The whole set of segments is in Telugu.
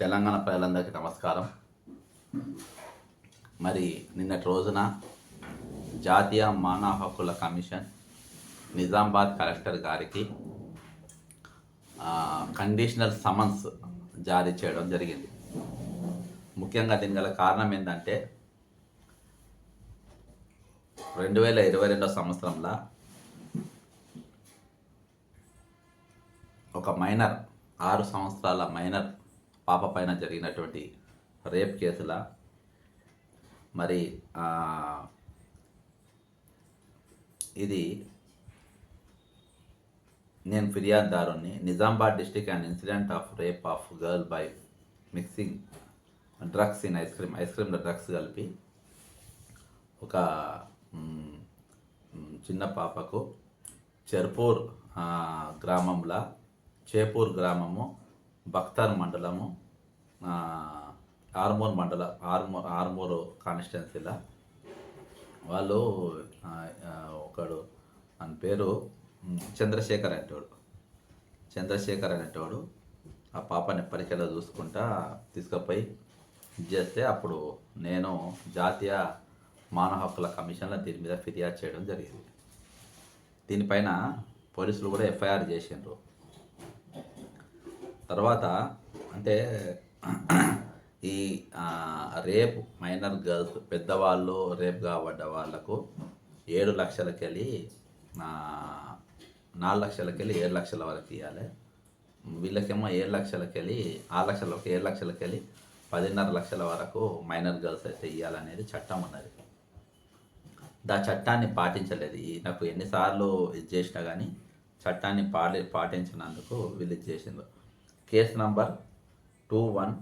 తెలంగాణ ప్రజలందరికీ నమస్కారం. మరి నిన్నటి రోజున జాతీయ మానవ హక్కుల కమిషన్ నిజామాబాద్ కలెక్టర్ గారికి కండిషనల్ సమన్స్ జారీ చేయడం జరిగింది. ముఖ్యంగా దీని గల కారణం ఏంటంటే రెండు వేల ఇరవై రెండో సంవత్సరంలో ఒక మైనర్ ఆరు సంవత్సరాల మైనర్ పాప పైన జరిగినటువంటి రేప్ కేసుల? మరి ఇది నేను ఫిర్యాదుదారుని Nizamabad district and incident of rape of girl by mixing drugs in ice cream ice క్రీమ్లో drugs కలిపి ఒక చిన్న పాపకు చెర్పూర్ గ్రామంలో చేపూర్ గ్రామము బక్తార్ మండలము ఆ, ఆర్మూర్ మండల ఆర్మూర్ ఆర్మూరు కాన్స్టిట్యున్సీలా వాళ్ళు ఒకడు అని పేరు చంద్రశేఖర్ అనేటోడు. చంద్రశేఖర్ అనేటోడు ఆ పాపని పరీక్షలో చూసుకుంటా తీసుకుపోయి చేస్తే అప్పుడు నేను జాతీయ మానవ హక్కుల కమిషన్లో దీని మీద ఫిర్యాదు చేయడం జరిగింది. దీనిపైన పోలీసులు కూడా ఎఫ్ఐఆర్ చేసిండ్రు. తర్వాత అంటే ఈ రేప్ మైనర్ గర్ల్స్ పెద్దవాళ్ళు రేప్ కాబడ్డ వాళ్ళకు ఏడు లక్షలకెళ్ళి నాలుగు లక్షలకెళ్ళి ఏడు లక్షల వరకు ఇవ్వాలి వీళ్ళకేమో ఏడు లక్షలకెళ్ళి ఆరు లక్షల ఏడు లక్షలకెళ్ళి పదిన్నర లక్షల వరకు మైనర్ గర్ల్స్ అయితే ఇవ్వాలనేది చట్టం ఉన్నది. దా చట్టాన్ని పాటించలేదు. ఈ నాకు ఎన్నిసార్లు ఇది చేసినా కానీ చట్టాన్ని పాటి పాటించినందుకు వీళ్ళు ఇది చేసిండ్రు. Case number two one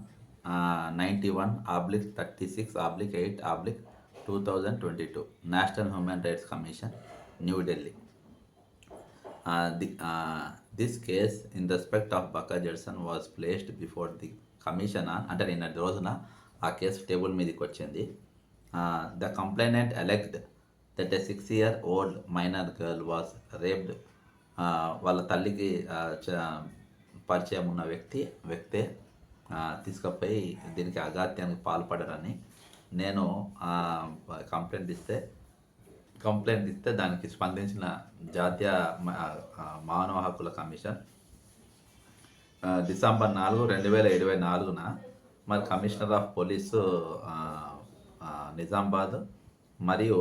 ninety one oblique thirty six oblique eight oblique two thousand twenty two national human rights commission New Delhi this case in respect of బకా Judson was placed before the commission అంటే నిన్న రోజున ఆ కేసు టేబుల్ మీదకి వచ్చింది. The complainant elect that a six year old minor girl was raped వాళ్ళ తల్లికి పరిచయం ఉన్న వ్యక్తి వ్యక్తే తీసుకుపోయి దీనికి అగాత్యానికి పాల్పడరని నేను కంప్లైంట్ ఇస్తే కంప్లైంట్ ఇస్తే దానికి స్పందించిన జాతీయ మానవ హక్కుల కమిషన్ డిసెంబర్ నాలుగు రెండు వేల ఇరవై నాలుగున మరి కమిషనర్ ఆఫ్ పోలీసు నిజామాబాద్ మరియు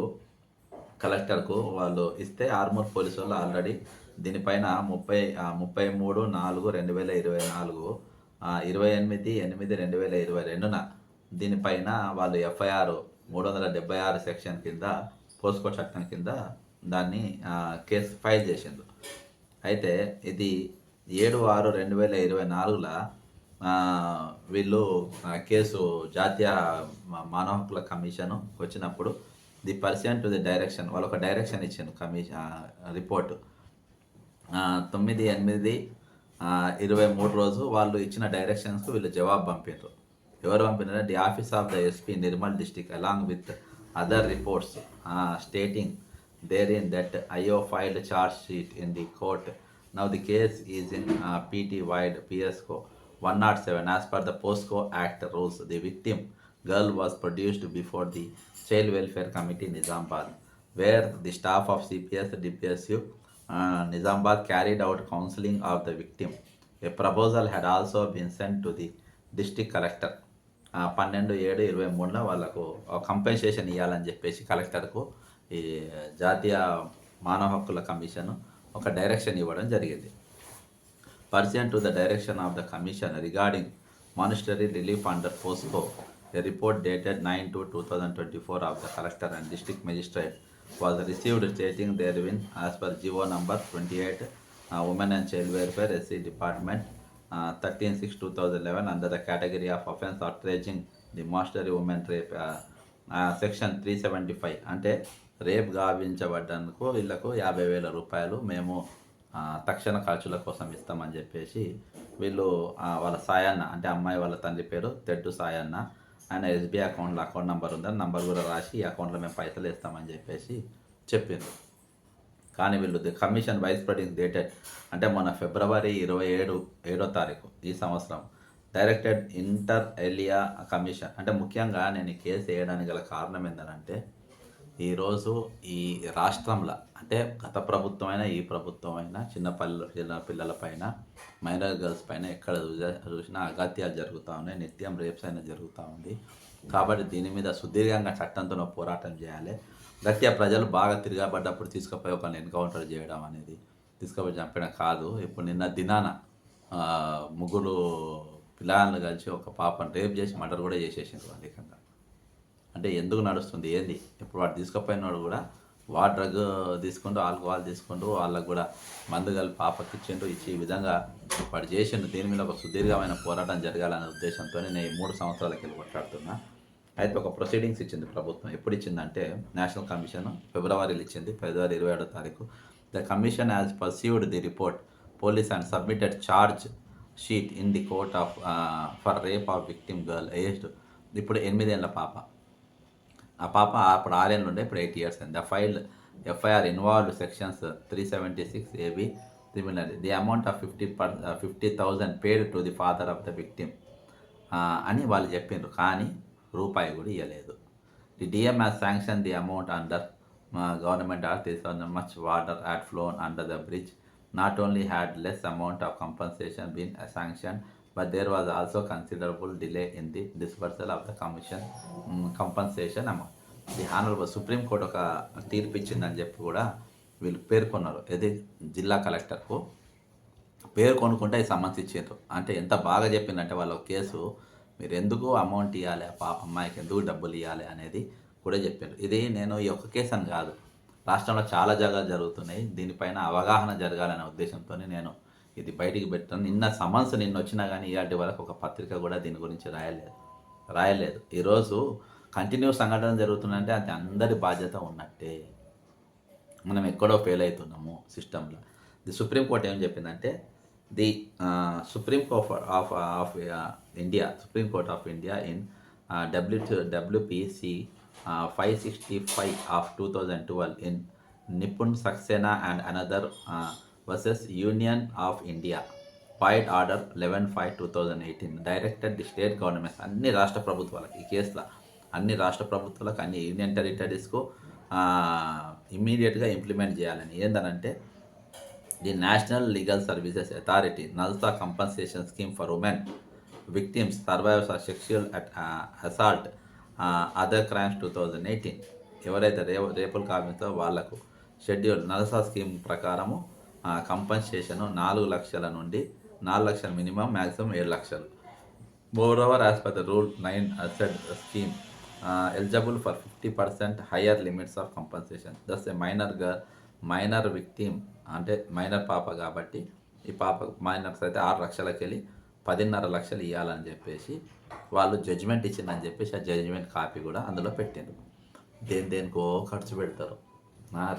కలెక్టర్కు వాళ్ళు ఇస్తే ఆర్మూర్ పోలీసు వాళ్ళు ఆల్రెడీ దీనిపైన ముప్పై ముప్పై మూడు నాలుగు రెండు వేల ఇరవై నాలుగు ఇరవై ఎనిమిది ఎనిమిది రెండు వేల ఇరవై రెండున దీనిపైన వాళ్ళు ఎఫ్ఐఆర్ మూడు వందల డెబ్బై ఆరు సెక్షన్ కింద పోస్కో చట్టం కింద దాన్ని కేసు ఫైల్ చేసిండు అయితే ఇది ఏడు ఆరు రెండు వేల ఇరవై నాలుగుల వీళ్ళు కేసు జాతీయ మానవ హక్కుల కమిషన్ వచ్చినప్పుడు the person to the direction వాళ్ళు ఒక డైరెక్షన్ ఇచ్చిండు కమిషన్ రిపోర్టు. తొమ్మిది ఎనిమిది ఇరవై మూడు రోజు వాళ్ళు ఇచ్చిన డైరెక్షన్స్కు వీళ్ళు జవాబు పంపారు ఎవరు పంపినారు the office of the SP Nirmal district along with other reports stating there in that IO filed charge sheet in the court now the case is in PT vide పిఎస్కో one naught seven as per the POCSO act rules the victim girl was produced before the child welfare committee Nizamabad where the staff of CPS DPSU Nizamabad carried out counselling of the victim a proposal had also been send to the district collector పన్నెండు ఏడు ఇరవై మూడులో వాళ్ళకు కంపెన్సేషన్ ఇవ్వాలని చెప్పేసి కలెక్టర్కు ఈ జాతీయ మానవ హక్కుల కమిషన్ ఒక డైరెక్షన్ ఇవ్వడం జరిగింది. Person to the direction of the commission regarding monetary relief under POCSO report dated nine two two thousand twenty four of the collector and district magistrate was received stating therein as per GO number 28, uh, Women and Child Welfare SC Department, uh, 13-6-2011 under the category of offence outraging the mastery woman rape, uh, uh, section 375 అంటే రేప్ గావించబడ్డందుకు వీళ్ళకు యాభై వేల రూపాయలు మేము ఆ, తక్షణ ఖర్చుల కోసం ఇస్తామని చెప్పేసి వీళ్ళు ఆ, వాళ్ళ సాయన్న అంటే అమ్మాయి వాళ్ళ తండ్రి పేరు తెడ్డు సాయన్న ఆయన ఎస్బీఐ అకౌంట్లో అకౌంట్ నెంబర్ ఉందని నెంబర్ కూడా రాసి ఈ అకౌంట్లో మేము పైసలు ఇస్తామని చెప్పేసి చెప్పింది కానీ వీళ్ళు కమిషన్ వైస్ ప్రెడింగ్ డేటెడ్ అంటే మన ఫిబ్రవరి ఇరవై ఏడు ఏడో తారీఖు ఈ సంవత్సరం డైరెక్టెడ్ ఇంటర్ ఎలియా కమిషన్ అంటే ముఖ్యంగా నేను ఈ కేసు వేయడానికి గల కారణం ఏంటంటే ఈరోజు ఈ రాష్ట్రంలో అంటే గత ప్రభుత్వం అయినా ఈ ప్రభుత్వం అయినా చిన్న పల్లె చిన్న పిల్లల పైన మైనర్ గర్ల్స్ పైన ఎక్కడ చూసా- చూసినా అగత్యాలు జరుగుతూ ఉన్నాయి. నిత్యం రేప్స్ అయినా జరుగుతూ ఉంది. కాబట్టి దీని మీద సుదీర్ఘంగా చట్టంతో పోరాటం చేయాలి. గట్టిగా ప్రజలు బాగా తిరగబడ్డప్పుడు తీసుకుపోయి ఒక ఎన్కౌంటర్ చేయడం అనేది తీసుకుపోయి చంపడం కాదు. ఇప్పుడు నిన్న దినాన ముగ్గురు పిల్లలను కలిసి ఒక పాపను రేప్ చేసి మర్డర్ కూడా చేసేసింది వాళ్ళకంగా అంటే ఎందుకు నడుస్తుంది ఏంది? ఇప్పుడు వాడు తీసుకుపోయినోడు కూడా వాడు డ్రగ్ తీసుకుంటూ ఆల్కహాల్ తీసుకుంటూ వాళ్ళకు కూడా మందు కలిపి పాపకి ఇచ్చిండు ఇచ్చి ఈ విధంగా వాడు చేసిండు. దీని మీద ఒక సుదీర్ఘమైన పోరాటం జరగాలనే ఉద్దేశంతో నేను ఈ మూడు సంవత్సరాలకి వెళ్ళి కొట్లాడుతున్నా. అయితే ఒక ప్రొసీడింగ్స్ ఇచ్చింది ప్రభుత్వం. ఎప్పుడు ఇచ్చిందంటే నేషనల్ కమిషన్ ఫిబ్రవరిలో ఇచ్చింది ఫిబ్రవరి ఇరవై ఏడో తారీఖు. The commission has perceived the report police and submitted charge sheet in the court of for rape of victim girl aged ఇప్పుడు ఎనిమిదేళ్ళ పాప. ఆ పాప అప్పుడు ఆర్ఎన్లు ఉండే ఇప్పుడు eight years and the file FIR involved sections three seventy six AB similar the amount of fifty per fifty thousand paid to the father of the victim అని వాళ్ళు చెప్పిండ్రు. కానీ రూపాయి కూడా ఇవ్వలేదు the DM has sanction the amount under government are much water had flown under the bridge not only had less amount of compensation been sanction but there was also considerable delay in the disbursal of the commission compensation amount the honourable supreme court ఒక తీర్పు ఇచ్చిందని చెప్పి కూడా వీళ్ళు పేర్కొన్నారు. ఇది జిల్లా కలెక్టర్కు పేరు కొనుక్కుంటే సమస్య అంటే ఎంత బాగా చెప్పిందంటే వాళ్ళ కేసు మీరు ఎందుకు అమౌంట్ ఇవ్వాలి పాప అమ్మాయికి ఎందుకు డబ్బులు ఇవ్వాలి అనేది కూడా చెప్పారు. ఇది నేను ఈ ఒక్క కేసు అని కాదు. రాష్ట్రంలో చాలా జాగాలు జరుగుతున్నాయి. దీనిపైన అవగాహన జరగాలనే ఉద్దేశంతో నేను ఇది బయటికి పెట్టాను నిన్న సమన్స్ నిన్న వచ్చినా కానీ ఇలాంటి వరకు ఒక పత్రిక కూడా దీని గురించి రాయలేదు. రాయలేదు. ఈరోజు కంటిన్యూ సంఘటన జరుగుతుందంటే అది అందరి బాధ్యత ఉన్నట్టే. మనం ఎక్కడో ఫెయిల్ అవుతున్నాము సిస్టంలో ది సుప్రీం కోర్ట్ ఏం చెప్పిందంటే the supreme court of of India supreme court of India in W WPC five sixty five of two thousand twelve in Nipun Saksena and another versus union of India fight order eleven five two thousand eighteen directed the state governments అన్ని రాష్ట్ర ప్రభుత్వాలకు ఈ కేసులో అన్ని రాష్ట్ర ప్రభుత్వాలకు అన్ని యూనియన్ టెరిటరీస్కు ఇమ్మీడియట్గా ఇంప్లిమెంట్ చేయాలని. ఏందనంటే the national legal services authority NALSA compensation scheme for women victims survivors of sexual assault other crimes two thousand eighteen ఎవరైతే రేపు రేపులు కావింతో వాళ్ళకు షెడ్యూల్ నల్సా స్కీమ్ ప్రకారము కంపన్సేషన్ నాలుగు లక్షల నుండి నాలుగు లక్షల మినిమం మ్యాక్సిమం ఏడు లక్షలు. Moreover as per the rule nine అసెడ్ scheme eligible for fifty percent higher limits of compensation thus a minor minor victim అంటే మైనర్ పాప కాబట్టి ఈ పాప మైనర్స్ అయితే ఆరు లక్షలకి వెళ్ళి పదిన్నర లక్షలు ఇవ్వాలని చెప్పేసి వాళ్ళు జడ్జిమెంట్ ఇచ్చిందని చెప్పేసి ఆ జడ్జిమెంట్ కాపీ కూడా అందులో పెట్టారు దేని దేనికో ఖర్చు పెడతారు.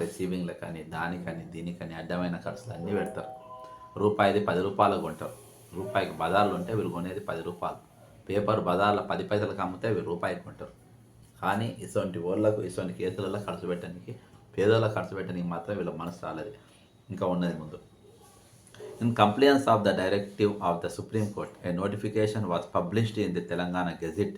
రిసీవింగ్ల కానీ దానికని దీనికని అడ్డమైన ఖర్చులు అన్నీ పెడతారు. రూపాయిది పది రూపాయలు కొంటారు రూపాయికి బజార్లు ఉంటే వీళ్ళు కొనేది పది రూపాయలు. పేపర్ బజార్లో పది పైసలకు అమ్మితే వీళ్ళు రూపాయికి కొంటారు. కానీ ఇటువంటి ఓళ్ళకు ఇటువంటి కేసులలో ఖర్చు పెట్టడానికి పేదల ఖర్చు పెట్టడానికి మాత్రం వీళ్ళ మనసు రాలేదు. ఇంకా ఉన్నది ముందు. In compliance of the directive of the supreme court a notification was published in the Telangana gazette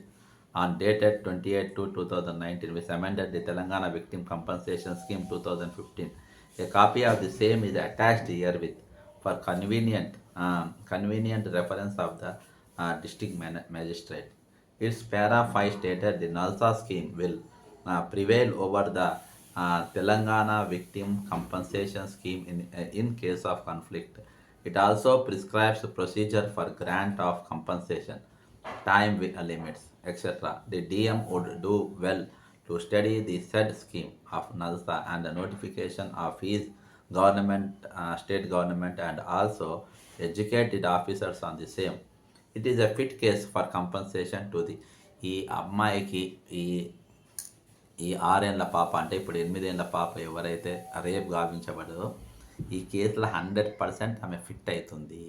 on dated 28 to 2019, which amended the Telangana Victim Compensation Scheme 2015. A copy of the same is attached here with for convenient um, convenient reference of the uh, district magistrate. Its para 5 stated the NALSA scheme will uh, prevail over the uh, Telangana Victim Compensation Scheme in, uh, in case of conflict. It also prescribes procedure for grant of compensation, time limits, etc. The DM would do well to study the said scheme of NALSA and the notification of his government, uh, state government, and also educated officers on the same. It is a fit case for compensation to the ఈ అమ్మాయికి ఈ ఈ ఆరేళ్ళ పాప అంటే ఇప్పుడు ఎనిమిదేళ్ళ పాప ఎవరైతే రేప్ గావించబడదో ఈ కేసులో హండ్రెడ్ పర్సెంట్ ఆమె ఫిట్ అవుతుంది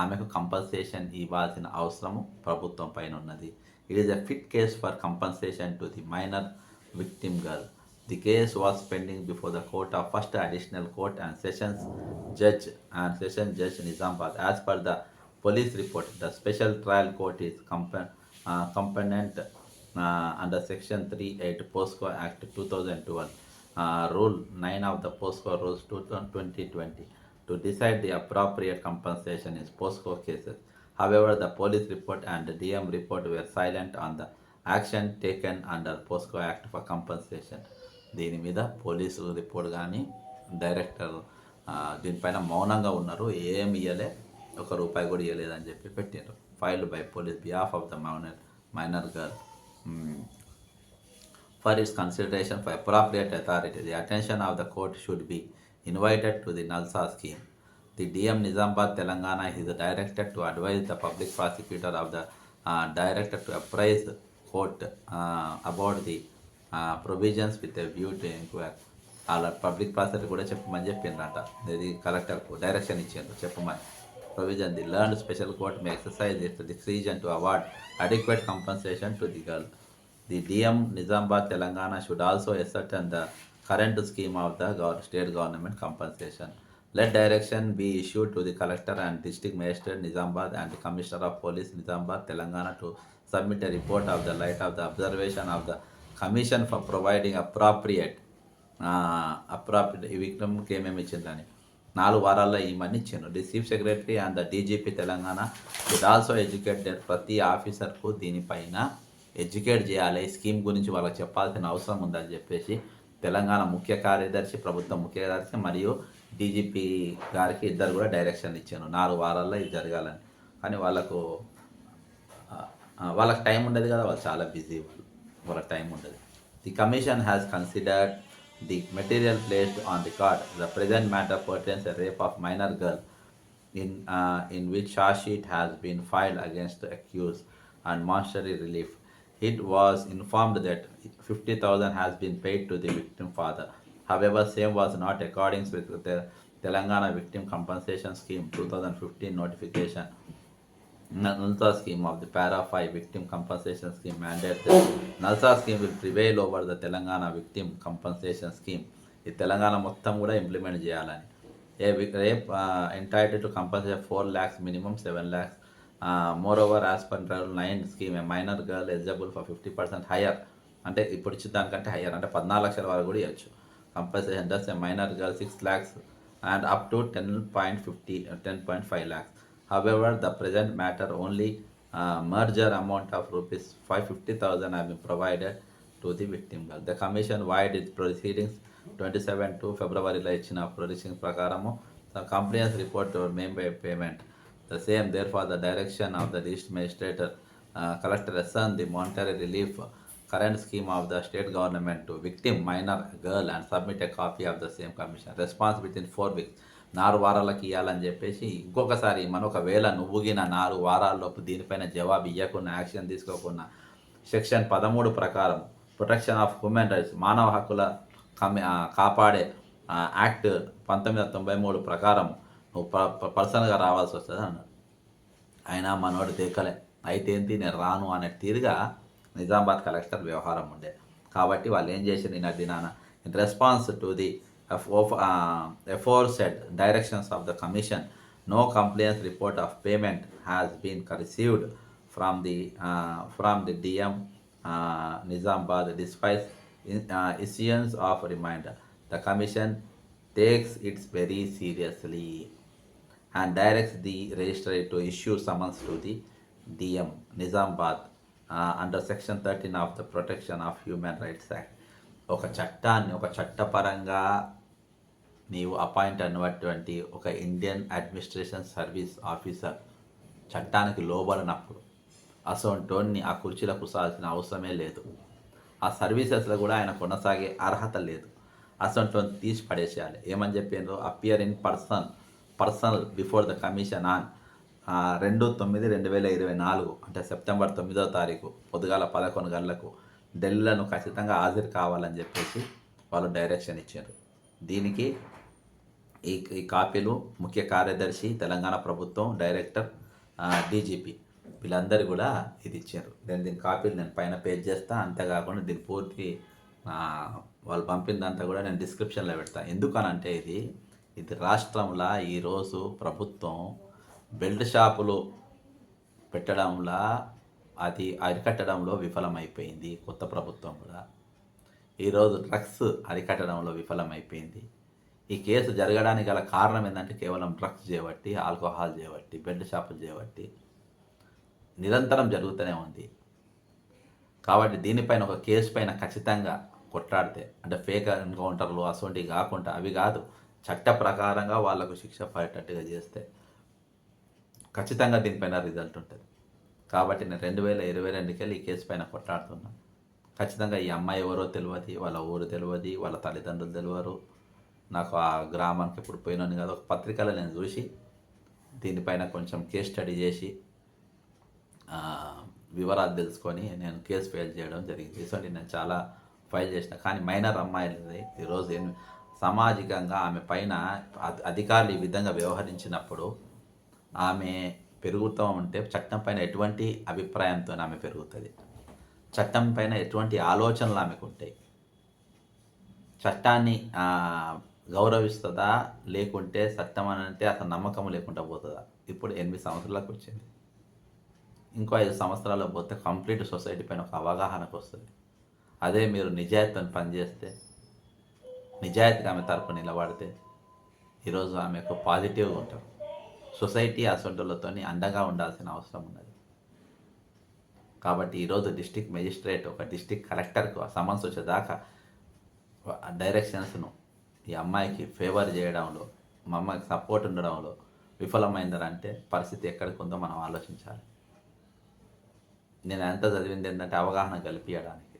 ఆమెకు కంపల్సేషన్ ఇవ్వాల్సిన అవసరము ప్రభుత్వం పైన ఉన్నది. It is a fit case for compensation to the minor victim girl the case was pending before the court of first additional court and sessions judge and session judge Nizamabad as per the police report the special trial court special trial court is compa- uh, component uh, under Section 38 POSCO Act 2012, uh, Rule 9 of the POSCO Rules 2020 to decide the appropriate compensation in POSCO cases. However, the police report and the DM report were silent on the action taken under POSCO Act for compensation. దీని మీద పోలీసు రిపోర్ట్ కానీ డైరెక్టర్ ఆ, దీనిపైన మౌనంగా ఉన్నారు ఏం ఇయ్యలే ఒక రూపాయి కూడా ఇవ్వలేదని చెప్పి పెట్టారు filed by police behalf of the minor minor girl for its consideration for appropriate authority. The attention of the court should be invited to the NALSA scheme. The DM Nizambad Telangana is directed to advise the public prosecutor of the uh, director to apprise the court uh, about the uh, provisions with a view to inquire. వాళ్ళ పబ్లిక్ ప్రాసిక్యూటర్ కూడా చెప్పమని చెప్పిండ్రంట ఇది కలెక్టర్కు డైరెక్షన్ ఇచ్చిండ్రు చెప్పమని provision the learn special court may exercise it decision to award adequate compensation to the girl The DM Nizambad Telangana should also ascertain the current scheme of the gov- state government compensation. Let direction be issued to the collector and district magistrate Nizambad and the commissioner of police Nizambad Telangana to submit a report of the light of the observation of the commission for providing appropriate appropriate ఈ విక్రమ్కి ఏమేమి ఇచ్చిందని నాలుగు వారాల్లో ఈ మనీ ఇచ్చిండ్రు the chief secretary and the DGP Telangana it also educated ప్రతి ఆఫీసర్కు దీనిపైన ఎడ్యుకేట్ చేయాలి ఈ స్కీమ్ గురించి వాళ్ళకి చెప్పాల్సిన అవసరం ఉందని చెప్పేసి తెలంగాణ ముఖ్య కార్యదర్శి ప్రభుత్వ ముఖ్య కార్యదర్శి మరియు డీజీపీ గారికి ఇద్దరు కూడా డైరెక్షన్ ఇచ్చాను. నాలుగు వారాల్లో ఇది జరగాలని. కానీ వాళ్ళకు వాళ్ళకి టైం ఉండదు కదా వాళ్ళు చాలా బిజీ వాళ్ళు. వాళ్ళకి టైం ఉండదు. The commission has considered the material placed on record the present matter pertains rape of minor girl in in which which sheet has been filed against accuse and accused relief. It was informed that 50,000 has been paid to the victim father. However, same was not according with the Telangana Victim Compensation Scheme 2015 notification. Nalsa scheme of the para 5 victim compensation scheme mandate that Nalsa scheme will prevail over the Telangana victim compensation scheme. ఈ తెలంగాణ మొత్తం కూడా ఇంప్లిమెంట్ చేయాలని a rape entitle to compulsory four lakhs minimum seven lakhs more over as per nine scheme a minor girl eligible for fifty percent higher అంటే ఇప్పుడు ఇచ్చిన దానికంటే హయ్యర్ అంటే పద్నాలుగు లక్షల వరకు కూడా ఇవ్వచ్చు compulsory thus a minor girl six lakhs and up to ten point fifty ten point five lakhs however the present matter only merger amount of rupees five fifty thousand have been provided to the victim girl the commission vide it proceedings twenty seven to ఫిబ్రవరిలో ఇచ్చిన ప్రొసీడింగ్స్ ప్రకారము. Compliance report ma'am by payment the same there far the direction of the district magistrate collector అసన్ the monetary relief current scheme of the state government to victim minor girl and submit a copy of the same commission. Response within four weeks. నాలుగు వారాలకి ఇవ్వాలని చెప్పేసి ఇంకొకసారి మనం ఒకవేళ నువ్వుగిన నాలుగు వారాల్లోపు దీనిపైన జవాబు ఇవ్వకుండా యాక్షన్ తీసుకోకుండా సెక్షన్ పదమూడు ప్రకారం ప్రొటెక్షన్ ఆఫ్ హ్యూమన్ రైట్స్ మానవ హక్కుల కమి కాపాడే యాక్ట్ పంతొమ్మిది వందల తొంభై మూడు ప్రకారం పర్సనల్గా రావాల్సి వస్తుంది అన్నాడు. అయినా మనోడు తీకలే. అయితే ఏంటి? నేను రాను అనే తీరుగా నిజామాబాద్ కలెక్టర్ వ్యవహారం ఉండే. కాబట్టి వాళ్ళు ఏం చేశారు నిన్న? దినాన in response to the aforesaid directions of the commission no compliance report of payment has been received from the from the DM Nizamabad despite issuance of reminder. The commission takes its very seriously. And directs the registrar to issue summons to the DM Nizamabad uh, under section 13 of the Protection of Human Rights Act. ఒక చట్టాన్ని ఒక చట్టపరంగా నీవు అపాయింట్ అయినటువంటి ఒక ఇండియన్ అడ్మినిస్ట్రేషన్ సర్వీస్ ఆఫీసర్ చట్టానికి లోబడినప్పుడు అసోంటోన్ని ఆ కుర్చీలో కూర్చోాల్సిన అవసరమే లేదు. ఆ సర్వీసెస్లో కూడా ఆయన కొనసాగే అర్హత లేదు. అసొంటోని తీసి పడేసేయాలి ఏమని చెప్పిండ్రు appear in person personal before the commission on రెండు తొమ్మిది రెండు వేల ఇరవై నాలుగు అంటే సెప్టెంబర్ తొమ్మిదో తారీఖు పొద్దుగాల పదకొండు గంటలకు ఢిల్లీలను ఖచ్చితంగా హాజరు కావాలని చెప్పేసి వాళ్ళు డైరెక్షన్ ఇచ్చారు. దీనికి ఈ ఈ కాపీలు ముఖ్య కార్యదర్శి తెలంగాణ ప్రభుత్వం డైరెక్టర్ డీజీపీ వీళ్ళందరూ కూడా ఇది ఇచ్చారు. నేను దీని కాపీలు నేను పైన పేజ్ చేస్తా అంతేకాకుండా దీని పూర్తి వాళ్ళు వాళ్ళు పంపిందంతా కూడా నేను డిస్క్రిప్షన్లో పెడతాను ఎందుకనంటే ఇది ఇది రాష్ట్రంలో ఈరోజు ప్రభుత్వం బెల్ట్ షాపులు పెట్టడంలా అది అరికట్టడంలో విఫలమైపోయింది కొత్త ప్రభుత్వం కూడా. ఈరోజు డ్రగ్స్ అరికట్టడంలో విఫలమైపోయింది. ఈ కేసు జరగడానికి గల కారణం ఏంటంటే కేవలం డ్రగ్స్ చేయబట్టి ఆల్కహాల్ చేయబట్టి బెల్ట్ షాపులు చేయబట్టి నిరంతరం జరుగుతూనే ఉంది. కాబట్టి దీనిపైన ఒక కేసు పైన ఖచ్చితంగా కొట్లాడితే అంటే ఫేక్ ఎన్కౌంటర్లు అటువంటివి కాకుండా అవి కాదు చట్ట ప్రకారంగా వాళ్ళకు శిక్ష పడేటట్టుగా చేస్తే ఖచ్చితంగా దీనిపైన రిజల్ట్ ఉంటుంది. కాబట్టి నేను రెండు వేల ఇరవై రెండుకెళ్ళి ఈ కేసు పైన కొట్లాడుతున్నా. ఖచ్చితంగా ఈ అమ్మాయి ఎవరో తెలియదు వాళ్ళ ఊరు తెలియదు వాళ్ళ తల్లిదండ్రులు తెలియరు నాకు ఆ గ్రామానికి ఇప్పుడు పోయినాను కదా ఒక పత్రికలో నేను చూసి దీనిపైన కొంచెం కేస్ స్టడీ చేసి వివరాలు తెలుసుకొని నేను కేసు ఫైల్ చేయడం జరిగింది. సో నేను చాలా ఫైల్ చేసిన కానీ మైనర్ అమ్మాయిలది. ఈరోజు ఏం సామాజికంగా ఆమె పైన అధికారులు ఈ విధంగా వ్యవహరించినప్పుడు ఆమె పెరుగుతూ ఉంటే చట్టం పైన ఎటువంటి అభిప్రాయంతో ఆమె పెరుగుతుంది? చట్టం పైన ఎటువంటి ఆలోచనలు ఆమెకు ఉంటాయి? చట్టాన్ని గౌరవిస్తుందా? లేకుంటే చట్టం అని అంటే అసలు నమ్మకం లేకుండా పోతుందా? ఇప్పుడు ఎనిమిది సంవత్సరాలకు వచ్చింది. ఇంకో ఐదు సంవత్సరాలు పోతే కంప్లీట్ సొసైటీ పైన ఒక అవగాహనకు వస్తుంది అదే మీరు నిజాయితీని పనిచేస్తే నిజాయితీగా ఆమె తరపు నిలబడితే ఈరోజు ఆమెకు పాజిటివ్గా ఉంటారు. సొసైటీ అసొంటులతో అండగా ఉండాల్సిన అవసరం ఉన్నది. కాబట్టి ఈరోజు డిస్టిక్ మెజిస్ట్రేట్ ఒక డిస్టిక్ కలెక్టర్కు సమన్స్ వచ్చేదాకా డైరెక్షన్స్ను ఈ అమ్మాయికి ఫేవర్ చేయడంలో మా అమ్మాయికి సపోర్ట్ ఉండడంలో విఫలమైందంటే పరిస్థితి ఎక్కడికి ఉందో మనం ఆలోచించాలి. నేను ఎంత చదివింది ఏంటంటే అవగాహన కల్పించడానికి.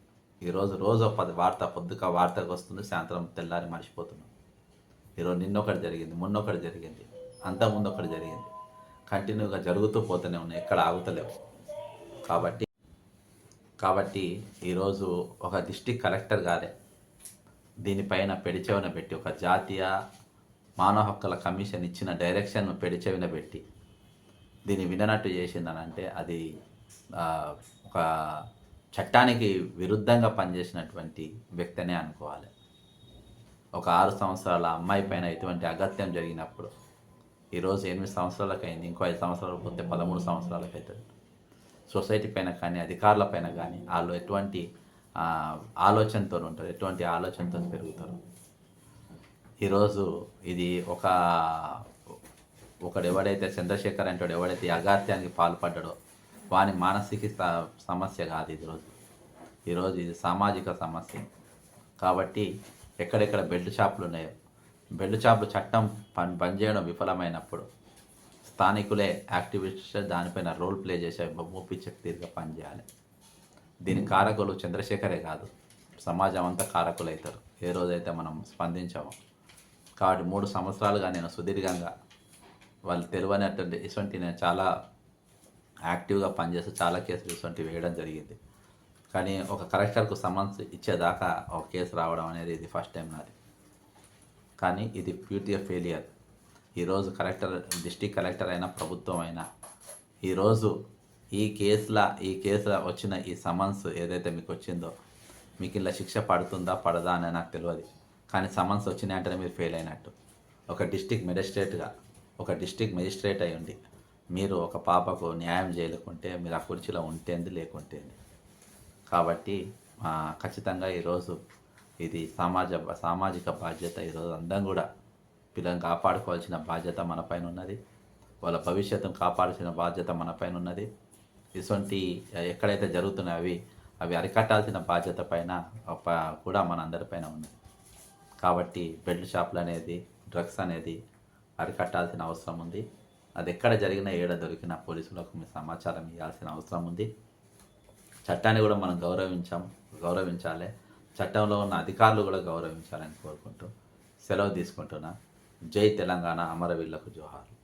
ఈరోజు రోజు ఒక పది వార్త పొద్దుక వార్తకు వస్తుంది సాయంత్రం తెల్లారి మర్చిపోతున్నాం. ఈరోజు నిన్నొకటి జరిగింది మొన్నొకటి జరిగింది అంతకుముందు ఒకటి జరిగింది. కంటిన్యూగా జరుగుతూ పోతూనే ఉన్నాయి ఎక్కడ ఆగుతలేవు. కాబట్టి కాబట్టి ఈరోజు ఒక డిస్టిక్ కలెక్టర్ గారే దీనిపైన పెడిచెవిన పెట్టి ఒక జాతీయ మానవ హక్కుల కమిషన్ ఇచ్చిన డైరెక్షన్ పెడిచెవిన పెట్టి దీన్ని విననట్టు చేసిందనంటే అది ఒక చట్టానికి విరుద్ధంగా పనిచేసినటువంటి వ్యక్తినే అనుకోవాలి. ఒక ఆరు సంవత్సరాల అమ్మాయి పైన ఎటువంటి అగత్యం జరిగినప్పుడు ఈరోజు ఎనిమిది సంవత్సరాలకు అయింది ఇంకో ఐదు సంవత్సరాలు పోతే పదమూడు సంవత్సరాలకు అవుతుంది సొసైటీ పైన కానీ అధికారుల పైన కానీ వాళ్ళు ఎటువంటి ఆలోచనతో ఉంటారు ఎటువంటి ఆలోచనతో పెరుగుతారు. ఈరోజు ఇది ఒక ఒకడు ఎవడైతే చంద్రశేఖర్ అంటాడు ఎవడైతే ఈ అగాత్యానికి పాల్పడ్డాడో వాని మానసిక సమస్య కాదు ఈరోజు. ఈరోజు ఇది సామాజిక సమస్య. కాబట్టి ఎక్కడెక్కడ బెల్ట్ షాపులు ఉన్నాయో బెల్ట్ షాపులు చట్టం పని పనిచేయడం విఫలమైనప్పుడు స్థానికులే యాక్టివిస్ట్ దానిపైన రోల్ ప్లే చేసే మూపించే శక్తిగా పనిచేయాలి దీని కారకులు చంద్రశేఖరే కాదు. సమాజం అంతా కారకులు అవుతారు ఏ రోజైతే మనం స్పందించామో. కాబట్టి మూడు సంవత్సరాలుగా నేను సుదీర్ఘంగా వాళ్ళు తెలియనటువంటి ఇటువంటి నేను చాలా యాక్టివ్గా పనిచేస్తూ చాలా కేసులు ఇటువంటి వేయడం జరిగింది. కానీ ఒక కలెక్టర్కు సమన్స్ ఇచ్చేదాకా ఒక కేసు రావడం అనేది ఇది ఫస్ట్ టైం నాది. కానీ ఇది ప్యూర్తిగా ఫెయిలియర్. ఈరోజు కలెక్టర్ డిస్టిక్ కలెక్టర్ అయినా ప్రభుత్వం అయినా ఈరోజు ఈ కేసుల ఈ కేసుల వచ్చిన ఈ సమన్స్ ఏదైతే మీకు వచ్చిందో మీకు ఇలా శిక్ష పడుతుందా పడదా అని నాకు తెలియదు కానీ సమన్స్ వచ్చినాయంటేనే మీరు ఫెయిల్ అయినట్టు. ఒక డిస్టిక్ మెజిస్ట్రేట్గా ఒక డిస్టిక్ మెజిస్ట్రేట్ అయి ఉండి మీరు ఒక పాపకు న్యాయం చేయలేకుంటే మీరు ఆ కుర్చీలో ఉంటేంది లేకుంటేంది. కాబట్టి ఖచ్చితంగా ఈరోజు ఇది సమాజ సామాజిక బాధ్యత ఈరోజు అందరం కూడా పిల్లల్ని కాపాడుకోవాల్సిన బాధ్యత మనపైన ఉన్నది. వాళ్ళ భవిష్యత్తును కాపాడాల్సిన బాధ్యత మనపైన ఉన్నది. ఇటువంటి ఎక్కడైతే జరుగుతున్నాయి అవి అవి అరికట్టాల్సిన బాధ్యత పైన కూడా మన అందరిపైన ఉన్నది. కాబట్టి బెల్ట్ షాపులు అనేది డ్రగ్స్ అనేది అరికట్టాల్సిన అవసరం ఉంది. అది ఎక్కడ జరిగినా ఏడ దొరికినా పోలీసులకు మీ సమాచారం ఇవ్వాల్సిన అవసరం ఉంది. చట్టాన్ని కూడా మనం గౌరవించాం గౌరవించాలి. చట్టంలో ఉన్న అధికారులు కూడా గౌరవించాలని కోరుకుంటూ సెలవు తీసుకుంటున్నా. జై తెలంగాణ అమరవీళ్ళకు జోహార్లు.